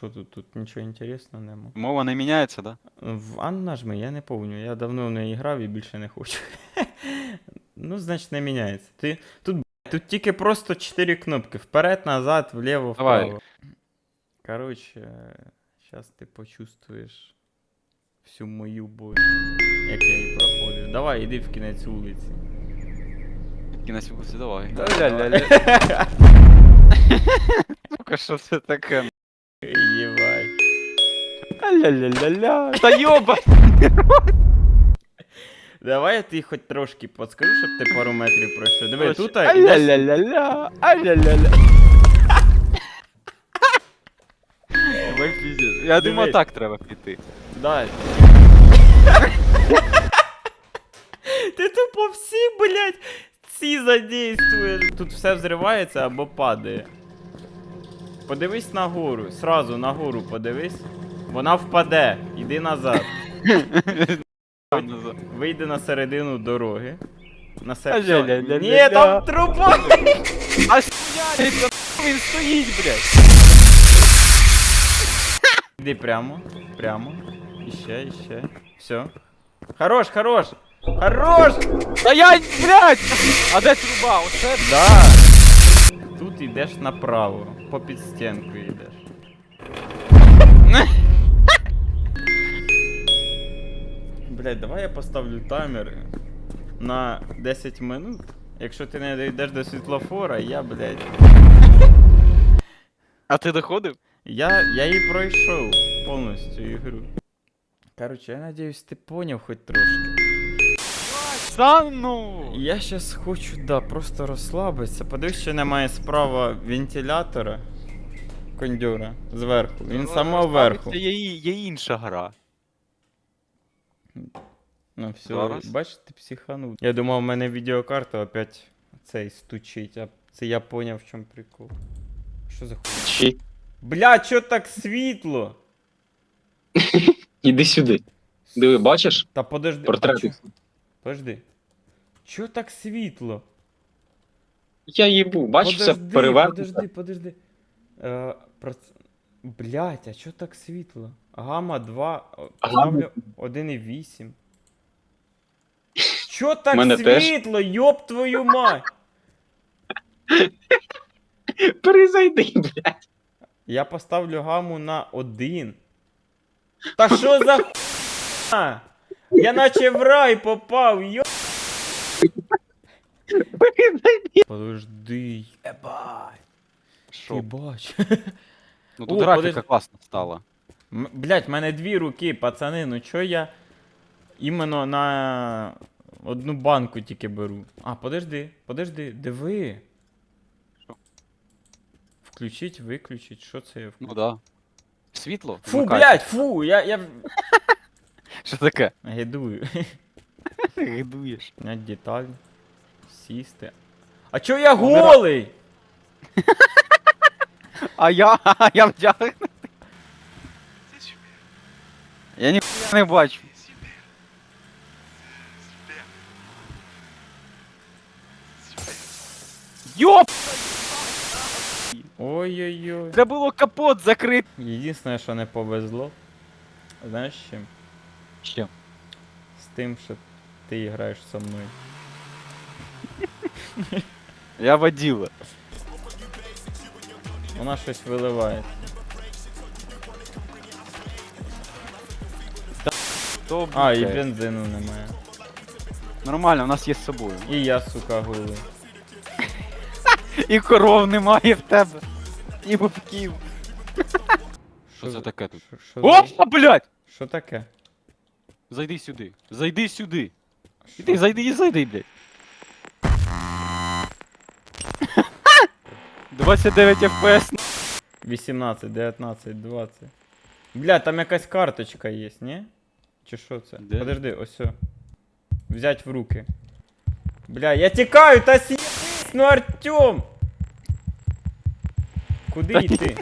що тут? Тут нічого інтересного нема. Мова не міняється, да? В Анну нажми, я не пам'ятаю. Я давно в неї грав і більше не хочу. ну, значить, не міняється. Ти, тут, тут тільки просто 4 кнопки. Вперед, назад, вліво, Давай. вправо. Коротше, зараз ти почувствуєш всю мою боль, як я її проходив. Давай, іди в кінець вулиці. Кінець вулиці, давай. Да, Ля-ля-ля. Сука, що це таке? Ля-ля-ля-ля. Та йоба! Давай я тобі хоч трошки подскажу, щоб ти пару метрів пройшов. Диви, тут ідеш... Ля-ля-ля-ля. Ля-ля-ля. Ой, пиздец. Я Диви. так треба піти. Дай. Ти тупо всі, блядь, ці задействуєш. Тут все взривається або падає. Подивись нагору, сразу нагору подивись. Вона впаде, іди назад. Вийди на середину дороги. На се... Ні, там труба! А він стоїть, блядь. Іди прямо, прямо. Іще, іще. Все. Хорош, хорош! Хорош! Я, блядь! А де труба? Оце Да. Тут йдеш направо, по підстінку йдеш. Блять, давай я поставлю таймер на 10 минут. Якщо ти не дійдеш до світлофора, я, блядь. А ти доходив? Я, я її пройшов повністю ігру. Короче, я надіюсь, ти поняв хоч трошки. Та ну! Я щас хочу, да, просто розслабитися. Подивись, що немає справа вентилятора кондюра зверху. Він само вверху. Це є, є інша гра. Ну все, Зараз. бачиш, ти психанув. Я думав, у мене відеокарта опять цей стучить, а це я поняв, в чому прикол. Що за хуй? Чи? Бля, чо так світло? Іди сюди. Диви, бачиш? Та подожди. а Портрети. Подожди. Чо так світло? Я їбу, бачиш, все подожди, перевернуто. подожди, подожди. Е, проц... Блять, а чо так світло? Гама 2, о, Гамма- 1,8. Чо так Мене теж. світло, йоб твою мать? Перезайди, блядь. Я поставлю гаму на 1. Та що за хуйня? Я наче в рай попав, йо. Перезайди. Подожди, єбать. Що? Ти бач. Ну О, тут графіка подожди. класна стала. Блять, в мене дві руки, пацани, ну чо я іменно на одну банку тільки беру. А, подожди, подожди, диви. Що? Включить, виключить, що це я вк- Ну да. Світло? Фу, Вмикай. блять, фу, я, я Що таке? гидую. Гидуєш. Снять деталь. Сісти. А чо я голий? А я, а я вдягнутий. Я ніхуя не бачу. Йоп! Ой-ой-ой. Треба було капот закрити. Єдине, що не повезло. Знаєш з чим? Що? З тим, що ти граєш зі мною. Я водила. Вона щось виливає. То, А, і бензину немає. Нормально, у нас є з собою. І я, сука, голий. І коров немає в тебе. І вовків. Що це таке тут? Що, що, за- О, блядь! що таке? Зайди сюди. Зайди сюди. Іди, зайди і зайди, блядь. 29 FPS. 18, 19, 20. Бля, там якась карточка є, ні? Чи що це? Де? Подожди, ось. о. Взять в руки. Бля, я тікаю, та съебись, ну Артем! Куди йти?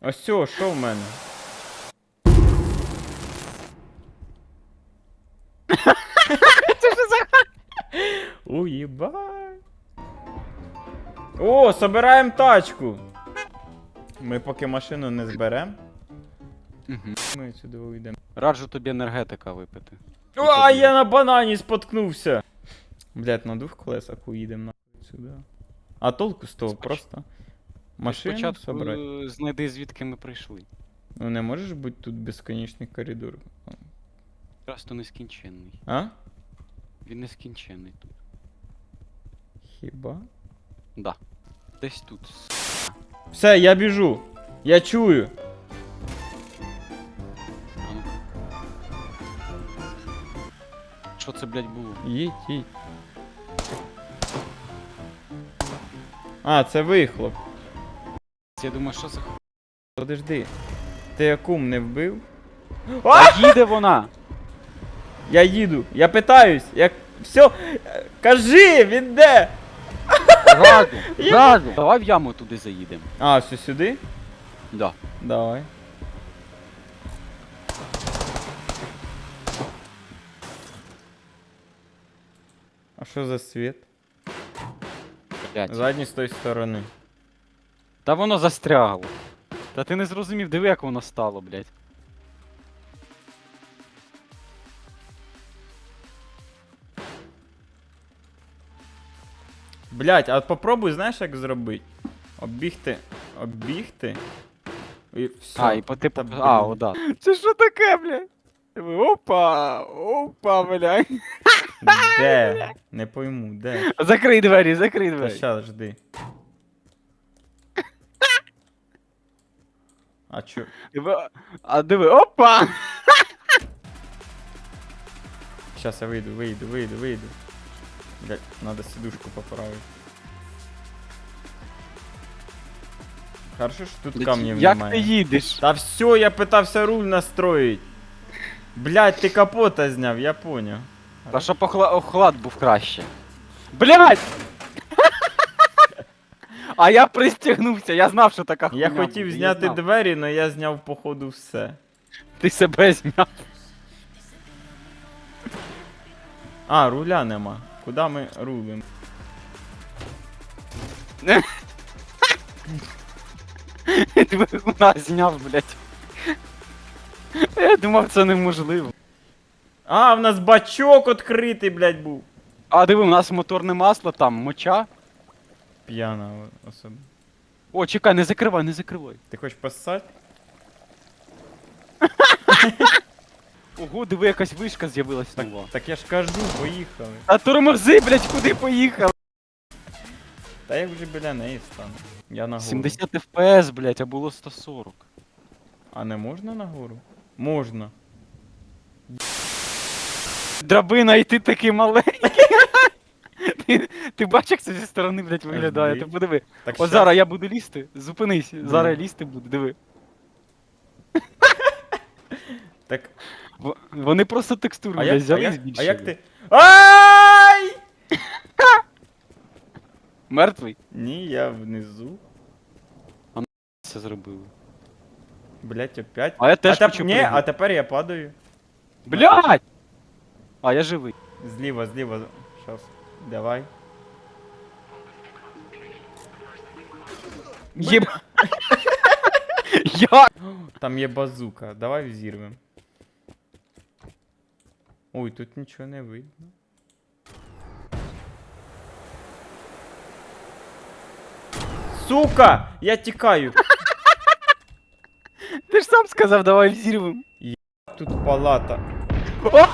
Ось о, що в мене? Уебай. О, собираем тачку. Ми поки машину не зберемо, Угу. ми сюди уйдемо. Раджу тобі енергетика випити. А, я на банані споткнувся! Блять, на двох колесах уїдемо нахуй сюди. А толку з того Споч- просто. Машину Спочатку собрати. е, знайди звідки ми прийшли. Ну не можеш бути тут безконечний коридор. Просто нескінченний. А? Він нескінченний тут. Хіба? Да. Десь тут. Все, я біжу. Я чую. Це, блядь, було? Їдь, їдь. А, це вихлоп. Я думаю, що за ху... Подожди. Ти якум не вбив? А їде вона! Я їду. Я питаюсь. Я... Все. Кажи, він де? Раду! Я- Раду! Давай в яму туди заїдемо. А, все сюди? Да. Давай. А що за світ? Блядь. Задній з тої сторони. Та воно застрягло. Та ти не зрозумів, диви, як воно стало, блядь. Блять, а попробуй, знаєш, як зробити? Оббігти. Оббігти. І все. А, і по типу. Та, А, о, да. Це що таке, блядь? Опа! Опа, блядь. Де? Не пойму, де? Закрий двері, закрий Та двері. ща, жди. А чо? Диви, а диви, опа! Щас я вийду, вийду, вийду, вийду. Блять, надо сидушку поправити. Хорошо, що тут камнів Як немає. ти їдеш? Та все, я питався руль настроїть. Блять, ти капота зняв, я поняв. Та щоб охла- охлад був краще. Блядь! А я пристігнувся, я знав, що така хуйня Я хотів буде, зняти знав. двері, але я зняв походу все. Ти себе зняв. А, руля нема. Куди ми рулимо? Диви, вона зняв, блядь. Я думав, це неможливо. А, в нас бачок відкритий, блять, був. А диви, у нас моторне масло там, моча. П'яна особа. О, чекай, не закривай, не закривай. Ти хочеш поссати? Ого, диви, якась вишка з'явилась Так, нова. так я ж кажу, поїхали. А тормози, блядь, куди поїхав? Та я вже біля неї стану. Я нагору. 70 FPS, блядь, а було 140. А не можна нагору? Можна. Драбина, і ти такий маленький. Ти, ти бачиш, як це зі сторони, блядь, виглядає? Ти подиви. Так От щас- зараз я буду лізти. Зупинись. Зараз я лізти буду, диви. Так, В- Вони просто текстуру а блядь, як, а, взяли і як, а збільшили. як ти. Ай! Мертвий? Ні, я внизу. Це зробили. Блять, опять. А я теж а теп- хочу Ні, пригнути. а тепер я падаю. Блядь! А я живий. Зліва, зліва. Щас. Давай. Єб... Я... Там є базука. Давай взірвем. Ой, тут нічого не видно. Сука! Я тікаю! Ти ж сам сказав, давай взірвем. Тут палата. О!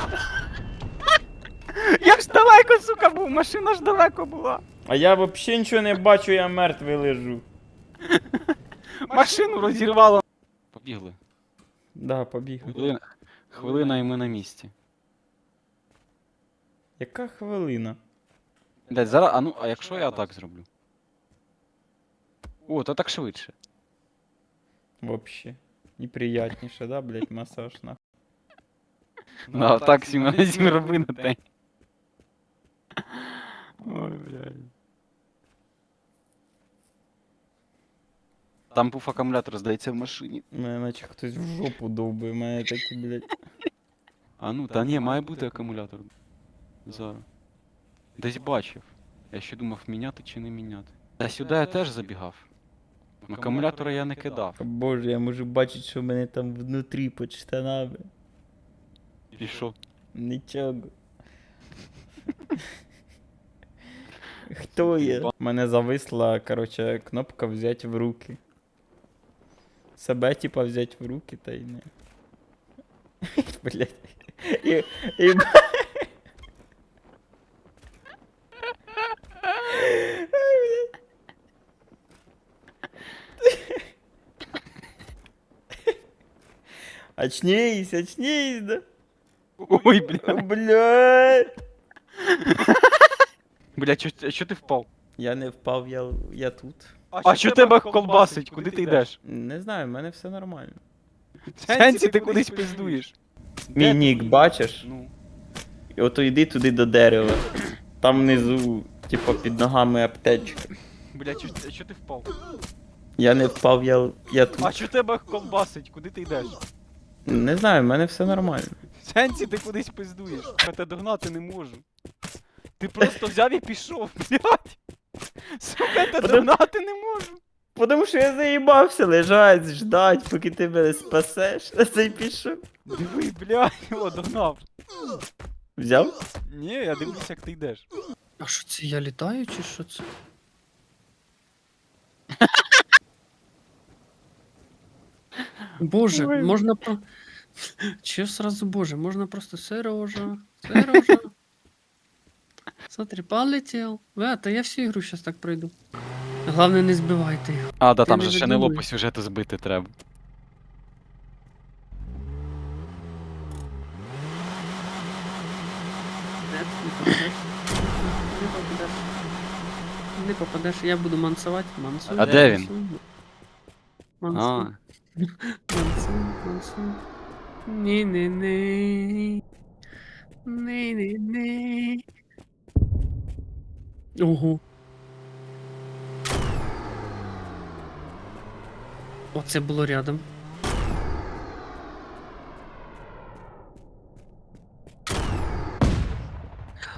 Далеко, сука, був, машина ж далеко була. А я взагалі нічого не бачу, я мертвий лежу. Машину розірвало. Побігли. Да, побігли. Хвилина, хвилина і ми на місці. Яка хвилина? Блять, зараз, а ну, а якщо я так зроблю? О, то так швидше. Вообще. І приятніше, да, блять, масаж на. Ну, а так сім, сім роби на день. Ой, блядь. Там був акумулятор, здається, в машині. Мене наче хтось в жопу довбив, мене такі, блять. А ну, та ні, має бути акумулятор. Зараз. Десь бачив. Я ще думав, міняти чи не міняти. Та сюди я теж забігав. Акумулятора я не кидав. Боже, я можу бачити, що в мене там внутрі під штанами. І що? Нічого. Хто є? У мене зависла, короче, кнопка взяти в руки. Себе, типа, взяти в руки, та й не. Блять. І, і... Очнись, очнись, да? Ой, бля. Блядь. Бля, чо, чо ти впав? Я не впав, я, я тут. А що тебе колбасить? Куди ти йдеш? Не знаю, в мене все нормально. Сенсі ти кудись пиздуєш. Мій нік, бачиш? Ну. І ото йди туди до дерева. Там внизу, типу, під ногами аптечка. Бля, чо, чо ти впав? Я не впав, я, я А тут. що тебе колбасить? Куди ти йдеш? Не знаю, в мене все нормально. Сенсі ти кудись пиздуєш. Я тебе догнати не можу. Ти просто взяв і пішов, блядь. Сука, я тебе Подо- не можу. Потому що я заїбався лежать, ждать, поки ти мене спасеш, а цей пішов. Диви, блядь, о, догнав. Взяв? Ні, я дивлюся, як ти йдеш. А що це я літаю чи що це? Боже, Ой. можна про. Че сразу боже, можно просто Сережа, Сережа. Смотри, полетел. Да, то я всю игру сейчас так пройду. Главное, не збивайте їх. А, да, Ти там не же ще не додумай. по сюжету збити треба. Нет, не попадеш. Не попадеш. Не попадеш, я буду мансувати. Мансую. А де він? Мансую. А, Мансую, мансую. Ні-ні-ні. Ні-ні-ні. Ого. Оце було рядом.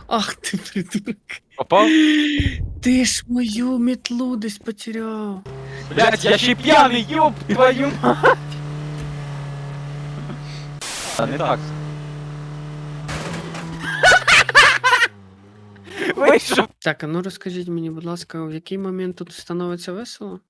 Ах ти придурок. попав? Ти ж мою метлу десь потеряв. Блядь, я ще п'яний, ёб твою мать! Не так. Вийшов. Так, а ну розкажіть мені, будь ласка, в який момент тут становиться весело?